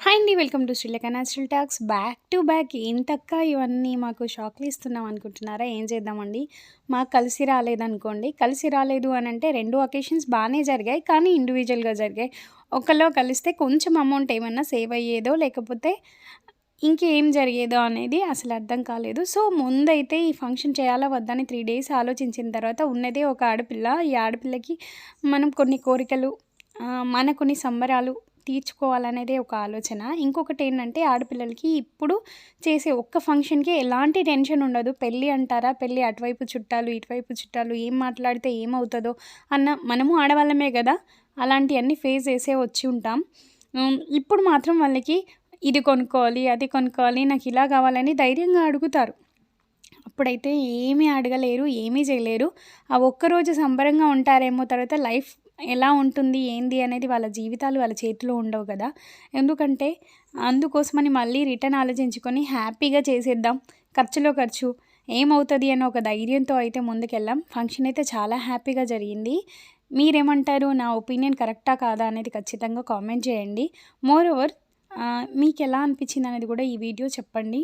Hi అండి welcome to Srilaka natural talks. Back to back ఇంతక్క ఇవన్నీ మాకు షాక్లు ఇస్తున్నాం అనుకుంటున్నారా? ఏం చేద్దామండి? మాకు కలిసి రాలేదనుకోండి. కలిసి రాలేదు అని అంటే రెండు ఒకేషన్స్ బాగానే జరిగాయి కానీ ఇండివిజువల్గా జరిగాయి. ఒకళ్ళో కలిస్తే కొంచెం అమౌంట్ ఏమన్నా సేవ్ అయ్యేదో లేకపోతే ఇంకేం జరిగేదో అనేది అసలు అర్థం కాలేదు. సో ముందైతే ఈ ఫంక్షన్ చేయాలా వద్దని త్రీ డేస్ ఆలోచించిన తర్వాత ఉన్నదే ఒక ఆడపిల్ల. ఈ ఆడపిల్లకి మనం కొన్ని కోరికలు మన కొన్ని సంబరాలు తీర్చుకోవాలనేదే ఒక ఆలోచన. ఇంకొకటి ఏంటంటే ఆడపిల్లలకి ఇప్పుడు చేసే ఒక్క ఫంక్షన్కి ఎలాంటి టెన్షన్ ఉండదు. పెళ్ళి అంటారా? పెళ్ళి అటువైపు చుట్టాలు ఇటువైపు చుట్టాలు ఏం మాట్లాడితే ఏమవుతుందో అన్న మనము ఆడవాళ్ళమే కదా? అలాంటివన్నీ ఫేస్ చేసే వచ్చి ఉంటాం. ఇప్పుడు మాత్రం వాళ్ళకి ఇది కొనుక్కోవాలి అది కొనుక్కోవాలి నాకు ఇలా కావాలని ధైర్యంగా అడుగుతారు. అప్పుడైతే ఏమీ అడగలేరు ఏమీ చేయలేరు. ఆ ఒక్కరోజు సంబరంగా ఉంటారేమో తర్వాత లైఫ్ ఎలా ఉంటుంది ఏంది అనేది వాళ్ళ జీవితాలు వాళ్ళ చేతిలో ఉండవు కదా. ఎందుకంటే అందుకోసమని మళ్ళీ రిటర్న్ ఆలోచించుకొని హ్యాపీగా చేసేద్దాం. ఖర్చులో ఖర్చు. ఏమవుతుంది అని ఒక ధైర్యంతో అయితే ముందుకెళ్ళాం ఫంక్షన్ అయితే చాలా హ్యాపీగా జరిగింది. మీరేమంటారు? నా ఒపీనియన్ కరెక్టా కాదా అనేది ఖచ్చితంగా కామెంట్ చేయండి. మోర్ ఓవర్ మీకు ఎలా అనిపించింది అనేది కూడా ఈ వీడియో చెప్పండి.